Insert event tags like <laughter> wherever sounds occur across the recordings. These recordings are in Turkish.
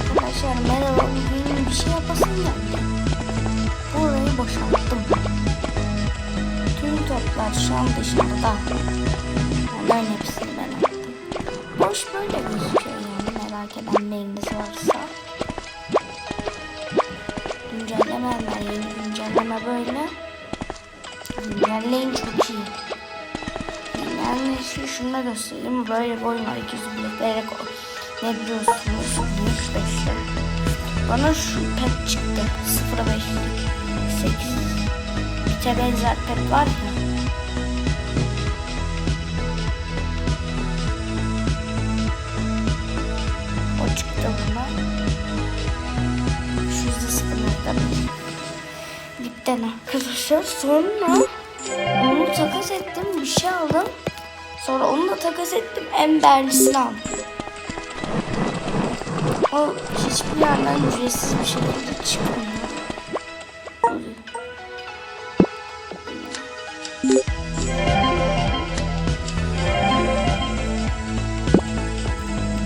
Arkadaşlar merhaba bugün bir şey yapasım geldi. Burayı boşalttım. Tüm toplar şu an dışarıda. Onların hepsini ben attım. Boş böyle gözüküyor yani merak eden neyiniz varsa. Güncellemeler yeni güncelleme böyle. Güncelleyin çok iyi. Yani şu şunu da göstereyim. Böyle bir oyun var. 200 biletlere koy. Ne biliyorsunuz? 105'te. Bana şu pet çıktı. 05'lik. 8 bite benzer pet var ya. O çıktı bana. Şu yüzde sıkıntı Ligden arkadaşlar. Sonra onu takas ettim. Bir şey aldım. Sonra onu da takas ettim. En değerlisini aldım. O hiçbir yerden ücretsiz bir şekilde çıkmıyor.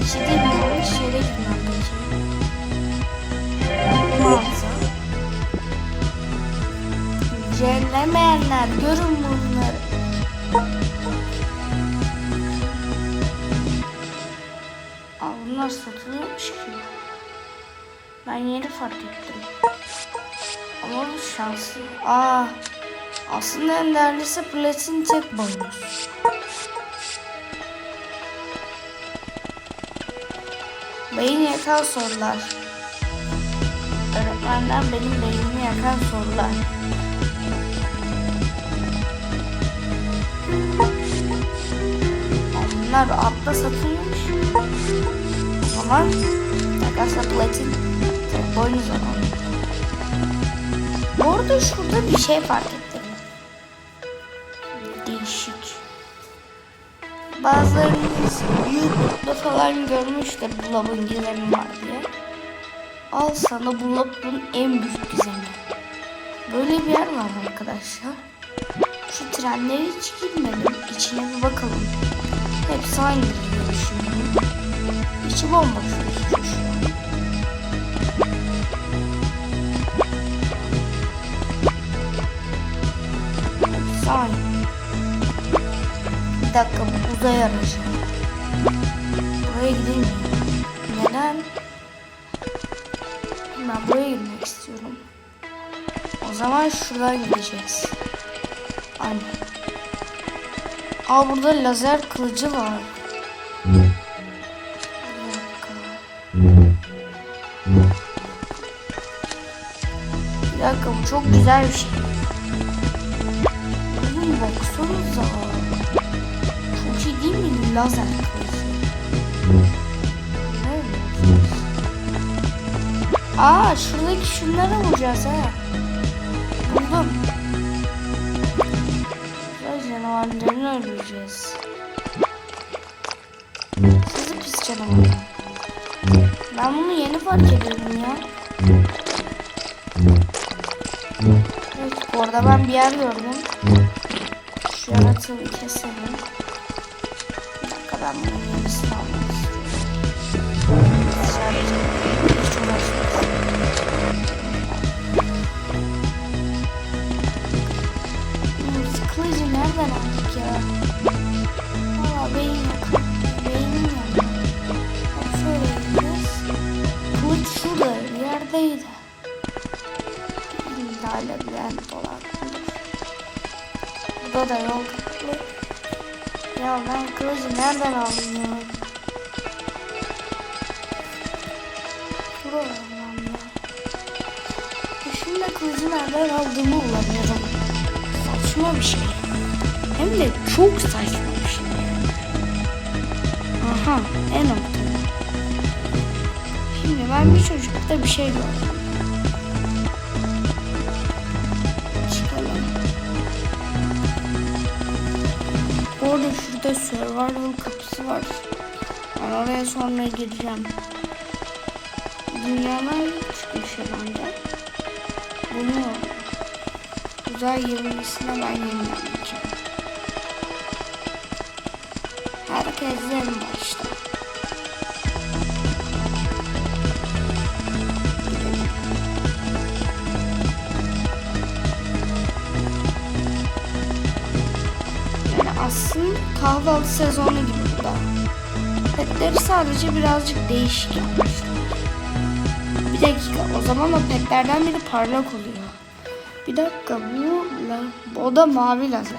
İşte yanlış yere gitmem lazım. Mağaza. Güncellemeyenler görün Ben yeni fark ettim. Ama bu şanslı. Aa, aslında en değerlisi platin tek bonus. Beyin yakan sorular. Öğretmenden benim beynimi yakan sorular. Bunlar altta satılmış. Zaman takasla platin tek boynuz alalım. Bu arada şurada bir şey fark ettim. Değişik. Bazılarınız YouTube'da falan görmüştür Bulab'ın gizemi var diye. Al sana Bulab'ın en büyük gizemi. Böyle bir yer var arkadaşlar. Şu trenlere hiç girmedim. İçine bir bakalım. Hepsi aynı diye düşünüyorum. İçi bomboş gözüküyor Bir dakika bu uzay. Buraya gidemiyorum. Neden? Ben buraya girmek istiyorum. O zaman şuradan gideceğiz. Aynen. Aa burada lazer kılıcı var. Bir dakika bu çok güzel bir şey. Oğlum baksanıza. Lazer. Aa şuradaki şunlara vuracağız ha. Buldum. Güzel canavarlarını öldüreceğiz. Sizi pis canavar. Ben bunu yeni fark ediyorum ya. Evet bu arada ben bir yer gördüm. Şu yaratığı keselim. Ben uğraşmasın. Biz kılıcı nereden aldık ya? Valla beyin yakın. Beynim. Bak şöyle gideceğiz. Kılıç şurada yerdeydi. Hala bir dolar. Burada da yol. Ya ben kılıcı nereden aldım ya? Buralardan ya. E Şimdi kılıcı nereden aldığımı bulamıyorum. Saçma bir şey. Hem de çok saçma bir şey. Aha en ortada. Şimdi ben bir çocukta bir şey gördüm. Bu arada şurada survival kapısı var. Ben oraya sonra gireceğim. Dünyanın çıkışı bence. Bunu uzay gemisine ben yenileneceğim. Herkes en kahvaltı sezonu gibi bu da. Petleri sadece birazcık değişik yapmışlar. Bir dakika o zaman o petlerden biri parlak oluyor. Bir dakika bu la- o da mavi lazer.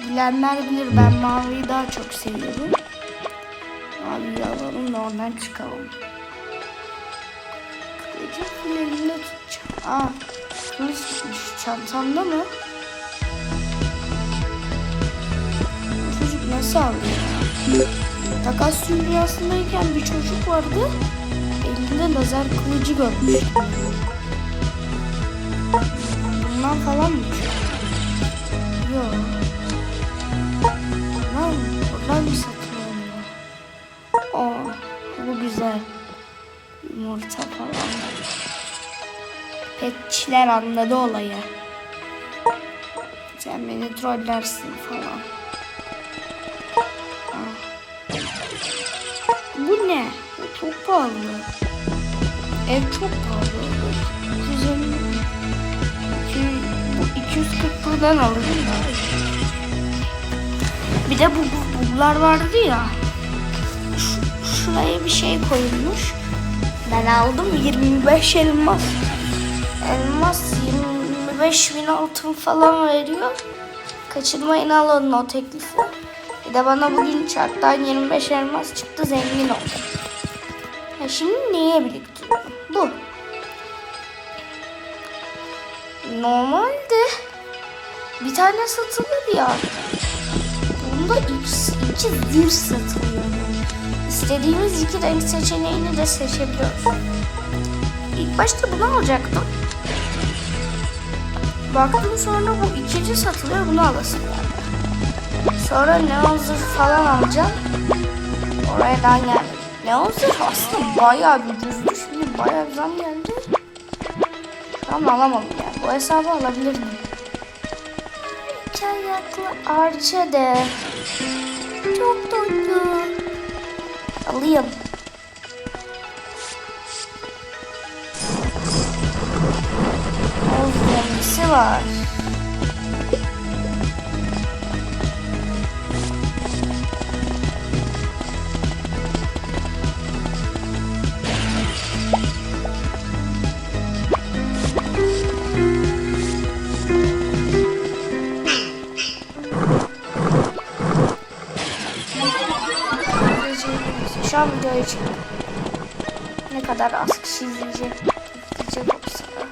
Bilenler bilir ben maviyi daha çok seviyorum. Maviyi alalım da ondan çıkalım. Kılıcı full elinde tutacağım. Aa kılıç gitmiş. Çantamda mı? Alıyor? Takas dünyasındayken bir çocuk vardı. Elinde lazer kılıcı görmüştüm. Bundan falan mı? Yok. Lan buradan mı satın alıyor? Aa, bu güzel. Yumurta falan. Petçiler anladı olayı. Sen beni trollersin falan. Bu ne? Bu çok pahalı. Ev çok pahalı. 250 İki- bu 240 buradan alırım da. Bir de bu, bu bunlar vardı ya. Şu, şuraya bir şey koyulmuş. Ben aldım 25 elmas. Elmas 25 bin altın falan veriyor. Kaçırmayın alın o teklifi. Bir de bana bugün çarktan 25 elmas çıktı zengin oldum. Ha şimdi neye biriktiriyorum? Bu. Normalde bir tane satılır ya. Bunda iki, iki zırh satılıyor. Yani. İstediğimiz iki renk seçeneğini de seçebiliyoruz. İlk başta bunu alacaktım. Baktım sonra bu ikinci satılıyor bunu alasın geldi. Sonra neon zırh falan alacağım. Oraya daha geldi. Neon zırh aslında bayağı bir düzdü. Şimdi bayağı bir zam geldi. Tamam alamadım yani. Bu hesabı alabilir miyim? İki ayaklı arça de. Çok tatlı. Alayım. Özlemisi var. Kadar az kişi izleyecek, izleyecek olsa da.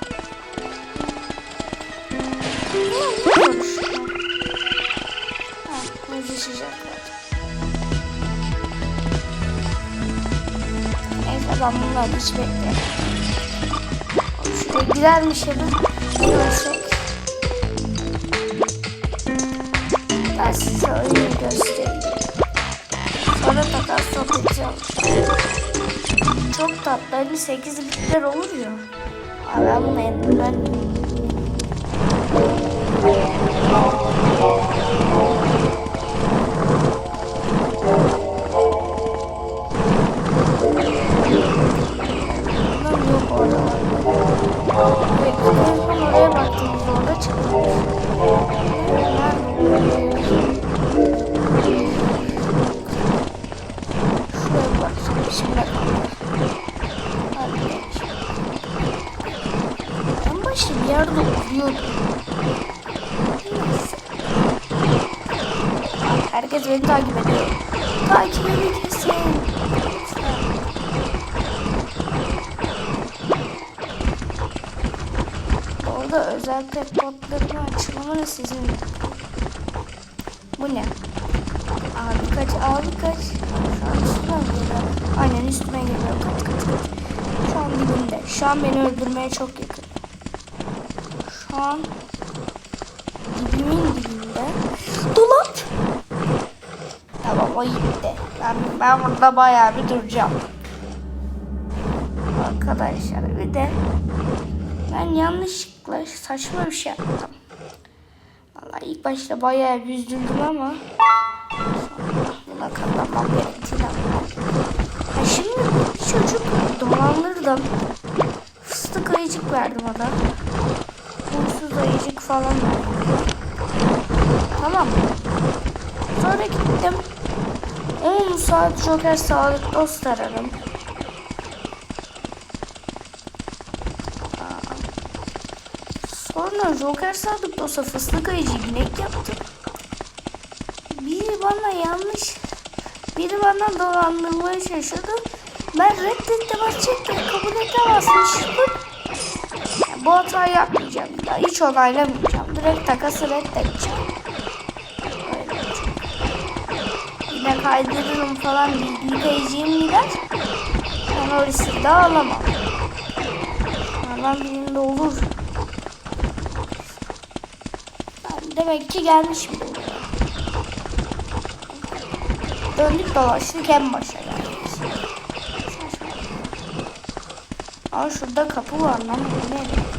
Ha. Neyse ben bunları hiç bekleyemem. Şuraya. Görsek. Çok tatlı. Hani 8 litre olur ya. Aa, ben bunu. Neyse. Herkes beni takip ediyor. Takip edin kesin. Orada özel pet botlarını açılımını sizin. Bu ne? Abi kaç, abi kaç. Şu an üstüme geliyor? Aynen üstüme geliyor. Kat kat kat. Şu an dibimde. Şu an beni öldürmeye çok yakın. An dibimin dibinde. Dolap. Tamam o gitti. Ben, ben burada bayağı bir duracağım. Arkadaşlar bir de ben yanlışlıkla saçma bir şey yaptım. Vallahi ilk başta bayağı bir üzüldüm ama buna katlanmam gerektiğini anladım. Şimdi çocuk dolandırdım. Fıstık ayıcık verdim ona. Falan verdim. Tamam mı? Sonraki dedim 10 saat Joker sağlık dost ararım. Sonra Joker sağlık dosta fıstık ayıcı inek yaptım. Biri bana yanlış, biri bana dolandırmaya çalışıyordu. Ben reddette basacaktım, kabul. Yani bu hatayı yapmayacağım bir daha. Hiç onaylamayacağım. Direkt takası reddedeceğim. Yine kaydırırım falan bilgi kayıcıyım gider. Ben o riski daha alamam. Hemen birinde olur. Yani demek ki gelmiş bile buraya. Döndük dolaştık en başa geldik. Aa şurada kapı var lan. Bu ne?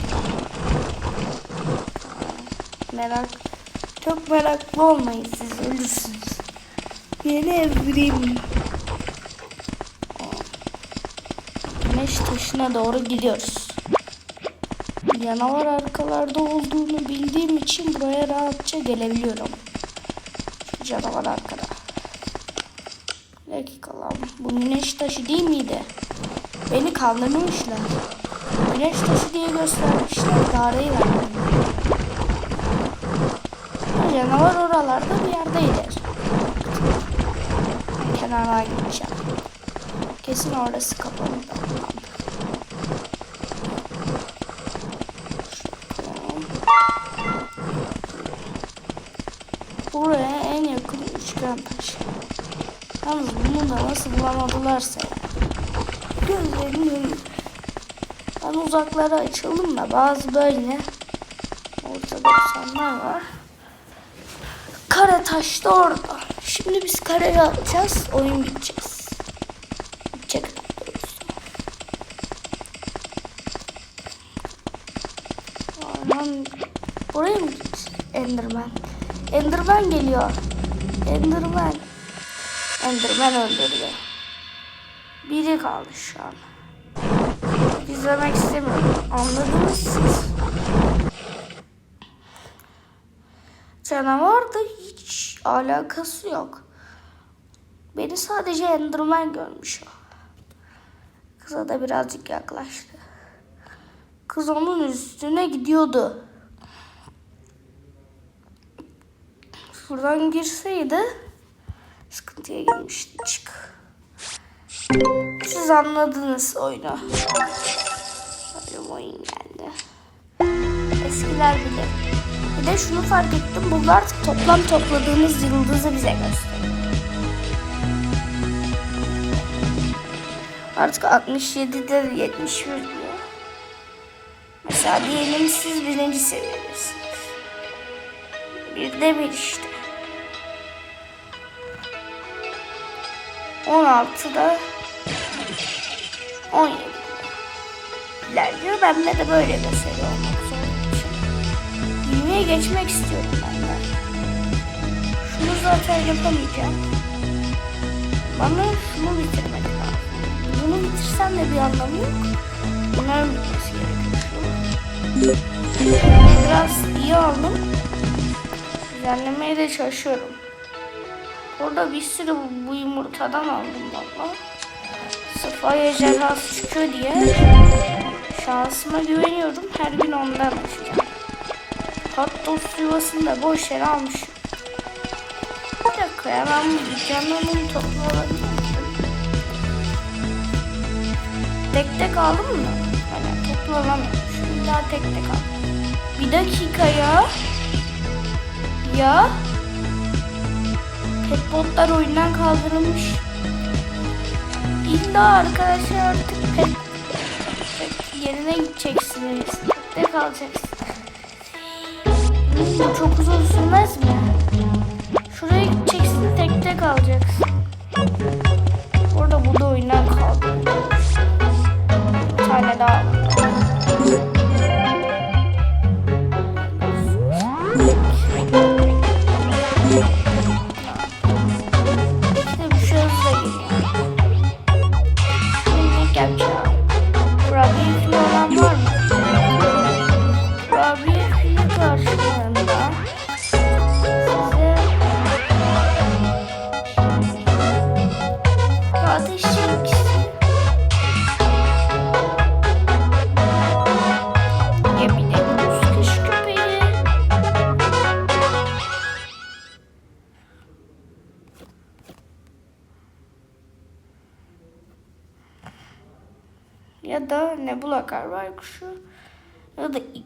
Merak. Çok meraklı olmayın siz ölürsünüz. Yeni evrim. Güneş taşına doğru gidiyoruz. Canavar arkalarda olduğunu bildiğim için buraya rahatça gelebiliyorum. Şu canavar arkada. Bir dakika. Bu güneş taşı değil miydi? Beni kandırmışlar. Güneş taşı diye göstermişler. Dareyi verdim. Canavar oralarda bir yerdeydi. Kenara gideceğim. Kesin orası kapalı. Buraya en yakın üçgen taş. Yalnız bunu da nasıl bulamadılarsa. Gözlerinin önünde. Ben uzaklara açıldım da bazı böyle ortada insanlar var. Taş da orada. Şimdi biz kareyi alacağız. Oyun biteceğiz. Bitecek buraya mı gitti? Enderman. Enderman geliyor. Enderman. Enderman öldürdü. Biri kaldı şu an. İzlemek istemiyorum. Anladınız siz. Canavar da alakası yok. Beni sadece Enderman görmüş o. Kıza da birazcık yaklaştı. Kız onun üstüne gidiyordu. Şuradan girseydi sıkıntıya girmişti. Çık. Siz anladınız oyunu. Böyle oyun geldi. Eskiler bilir. Bir de şunu fark ettim. Burada artık toplam topladığımız yıldızı bize gösteriyor. Artık 67'de 71 diyor. Mesela diyelim siz birinci seviyedesiniz. Bir de bir işte. 16'da 17 ilerliyor. Bende de böyle bir seri 20'ye geçmek istiyorum ben de. Şunu zaten yapamayacağım. Bana şunu bitirmek lazım. Bunu bitirsem de bir anlamı yok. Bunların bitmesi gerekiyor. Biraz iyi aldım. Düzenlemeye de çalışıyorum. Burada bir sürü bu, yumurtadan aldım valla. Sırf ay ejderhası çıkıyor diye şansıma güveniyorum. Her gün ondan açacağım. Hatta yuvasını da boş yere almışım. Bir dakika ya ben bu dükkanların toplu olabilir miyim? Tek tek aldım mı? Hani toplu alamıyorum. Şimdi daha tek tek aldım. Bir dakika ya. Ya. Petbotlar oyundan kaldırılmış. İlla arkadaşlar artık pet, pet yerine gideceksiniz. Pette kalacaksınız. Çok uzun sürmez mi? Şuraya gideceksin tek tek alacaksın. Orada bu da oyundan kaldırılmış. Bir tane daha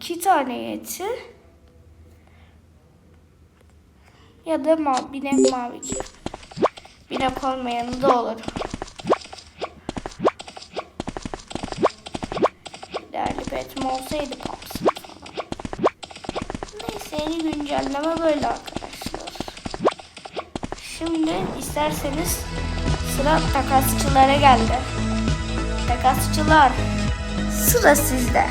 iki tane yeti. Ya da ma binek mavi kirpi. Binek olmayanı da olur. Değerli petim olsaydı. Neyse yeni güncelleme böyle arkadaşlar. Şimdi isterseniz sıra takasçılara geldi. Takasçılar sıra sizde.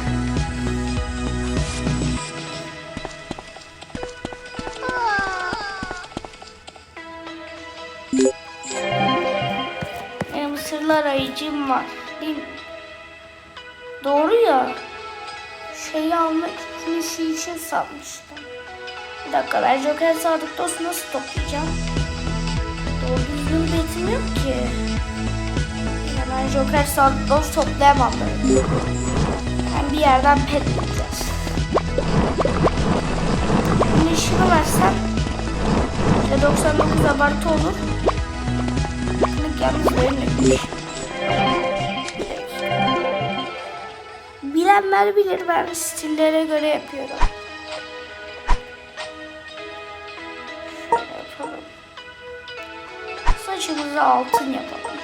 Benim mısırlar ayıcım var. Değil mi? Doğru ya. Şeyi almak için şey için sanmıştım. Bir dakika ben Joker Sadık Dost nasıl toplayacağım? Doğru düzgün betim yok ki. Ya ben Joker Sadık Dost toplayamam böyle. Ben bir yerden pet bulacağız. Bunun işini versem işte 99 abartı olur. Yalnız verilmemiş. Bilenler bilir ben stillere göre yapıyorum. Yapalım. Saçımızı altın yapalım.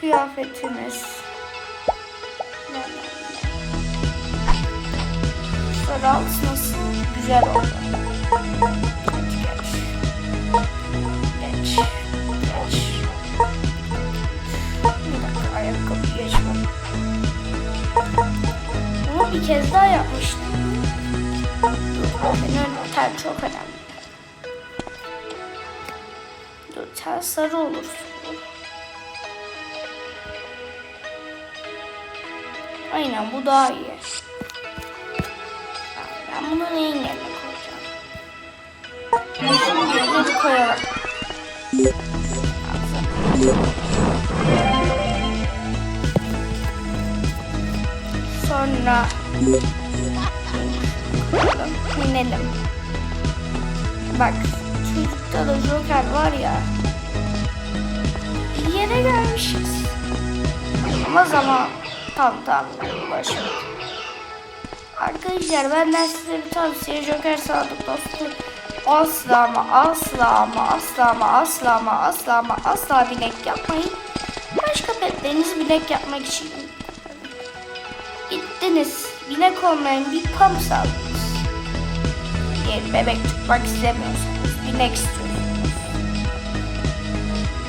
Kıyafetimiz. Sarı altın nasıl güzel oldu. Bir kez daha yapmıştım. Senin ten çok önemli. Dur, ten sarı olursun. Aynen bu daha iyi. Ben bunu neyin yerine koyacağım? Bir koyalım. Sonra inelim. Bak çocukta da Joker var ya. Bir yere gelmişiz. Ama zaman tam tam başım. Arkadaşlar benden size bir tavsiye Joker Sadık dostu asla ama asla ama asla ama asla ama asla ama asla bilek yapmayın. Başka petlerinizi bilek yapmak için gittiniz. Binek olmayan bir pump aldınız. Diyelim bebek tutmak istemiyorsanız binek istiyorsunuz.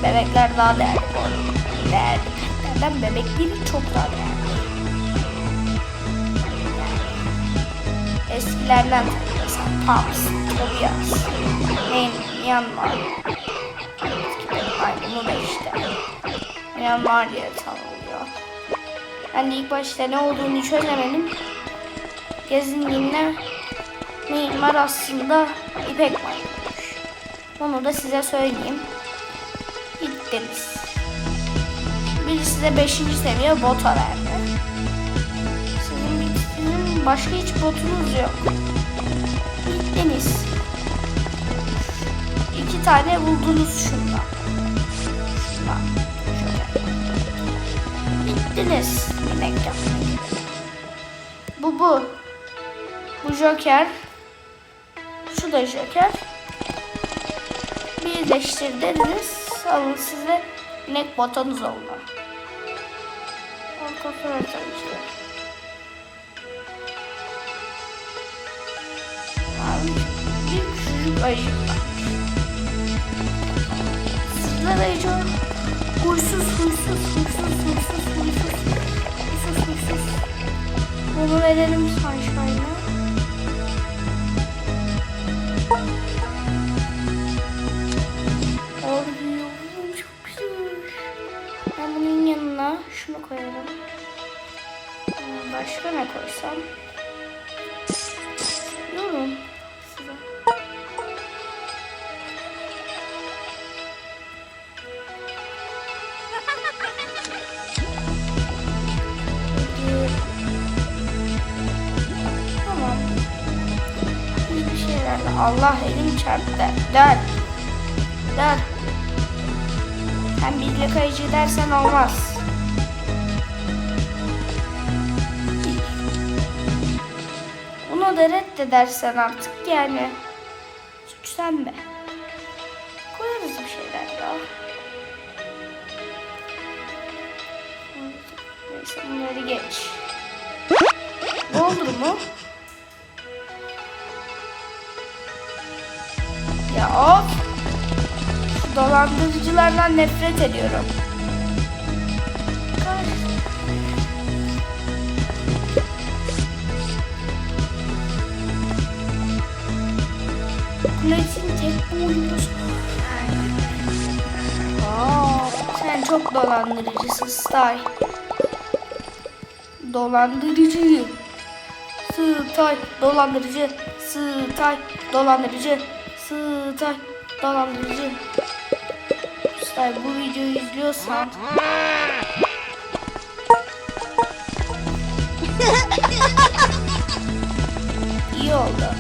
Bebekler daha değerli bu arada. Değerli petlerden bebekleri çok daha değerli. Eskilerden mesela Pumps, Tobias, Main, Myanmar. Aynı bu da işte. Myanmar diye tanımlıyor. Ben de ilk başta ne olduğunu çözemedim. Gezinliğinde Myanmar aslında İpek maymunmuş. Onu da size söyleyeyim. Gittiniz. Biri size 5. seviye bota verdi. Sizin, sizin başka hiç botunuz yok. Gittiniz. İki tane buldunuz şundan. Şundan. Şöyle. Gittiniz. Bu bu. Joker. Şu da Joker. Birleştirdiniz. Alın size binek botanız oldu. Arka fırlatacağım. Bir küçücük ayıcık var. Sizler ayıcık. Huysuz, huysuz, huysuz. Huysuz, huysuz. Bunu verelim Sunshine'a. Yavrum çok güzel. Ben bunun yanına şunu koyarım. Ee, Başka ne koysam? Allah elim çarptı. Dön. Dön. Sen bilgi kayıcı dersen olmaz. Bunu da reddedersen artık yani. Suç sen. Ya of! Şu dolandırıcılardan nefret ediyorum. Ay. Kuletin tek. Aa, sen çok dolandırıcısın Stay. Dolandırıcı. Stay dolandırıcı. Stay dolandırıcı. Stay dolandırıcı. Stay bu videoyu izliyorsan <laughs> iyi oldu.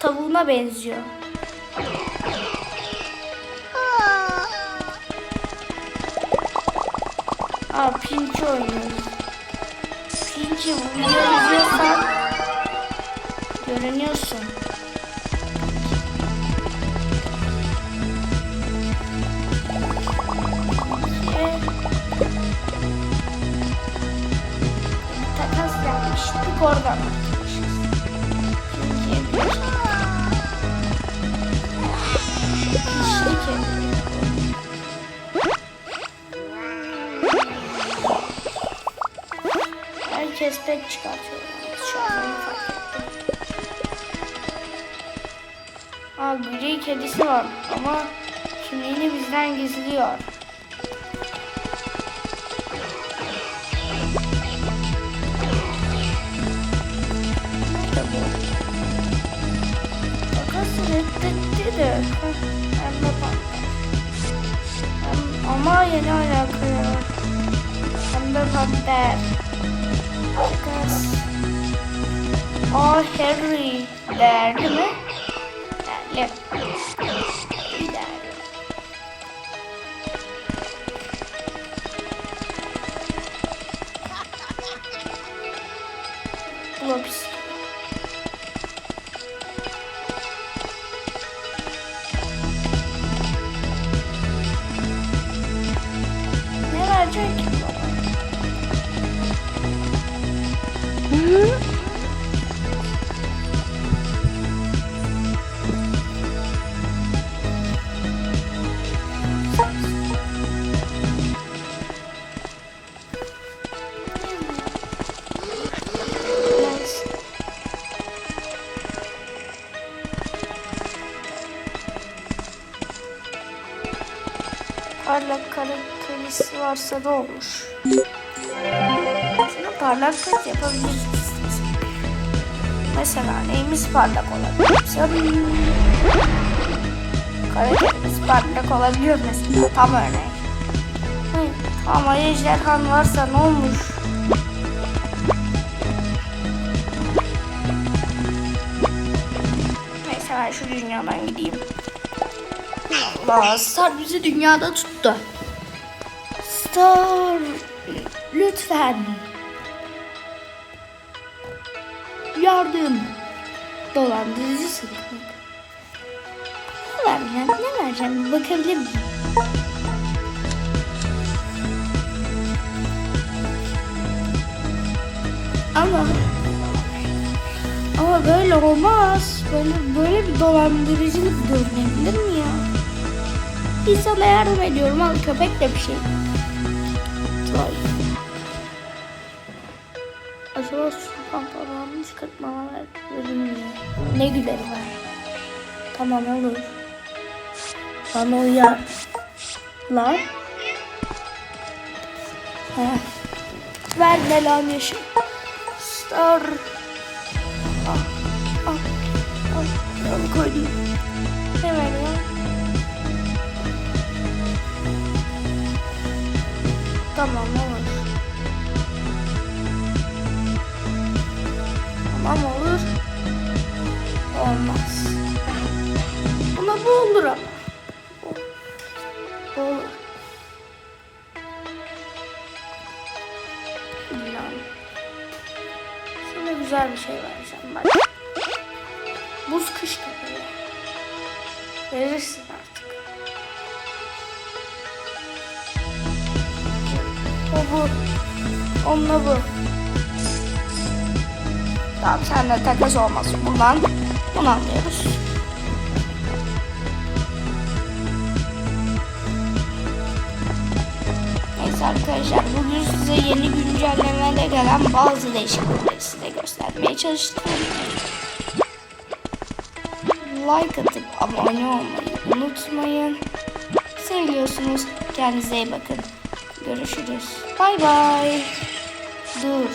Tavuğuna benziyor. Aa Pinky oynuyoruz. Pinky bu görünüyorsun. Takas yapmıştık oradan Herkes pek çıkartıyor. Şu an fark ettim. Aa gri kedisi var ama kimliğini bizden gizliyor. De. Panter. Hem- Ama yeni alaka ya. Pembe panter. Aa Harry. Değerli mi? Kalitesi varsa da olur. Aslında parlak yapabiliriz. Mesela neyimiz parlak olabilir? Mesela Karakterdimiz parlak olabiliyor mesela. Tam örnek. Hı, Ama ejderhan varsa ne olmuş? Neyse ben şu dünyadan gideyim. Allah bizi dünyada tuttu. Star lütfen. Yardım. Dolandırıcısın. Ne vereceğim? Ne vereceğim? Bir bakabilir miyim? Ama ama böyle olmaz. Böyle böyle bir dolandırıcılık görünebilir mi ya? İnsana yardım ediyorum ama köpek de bir şey. Çıkartmama verir mi ya? Ne gülerim var. Tamam olur. Bana uyar. Lan. Heh. Ver ne lan yaşım. Star. Ah, ah, ah. Ben koydum. Ver lan? Tamam olur. Tamam olur. Olmaz. Ama bu olur ama. Bu olur. Bilmem. Sana güzel bir şey vereceğim bak. Buz kış kapalı. Verirsin artık. O bu. Onunla bu. Tamam senle takas olmaz. Bundan bunu anlıyoruz. Neyse arkadaşlar bugün size yeni güncellemeyle gelen bazı değişiklikleri size göstermeye çalıştım. Like atıp abone olmayı unutmayın. Seviyorsunuz. Kendinize iyi bakın. Görüşürüz. Bay bay. Dur.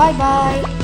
Bay bay.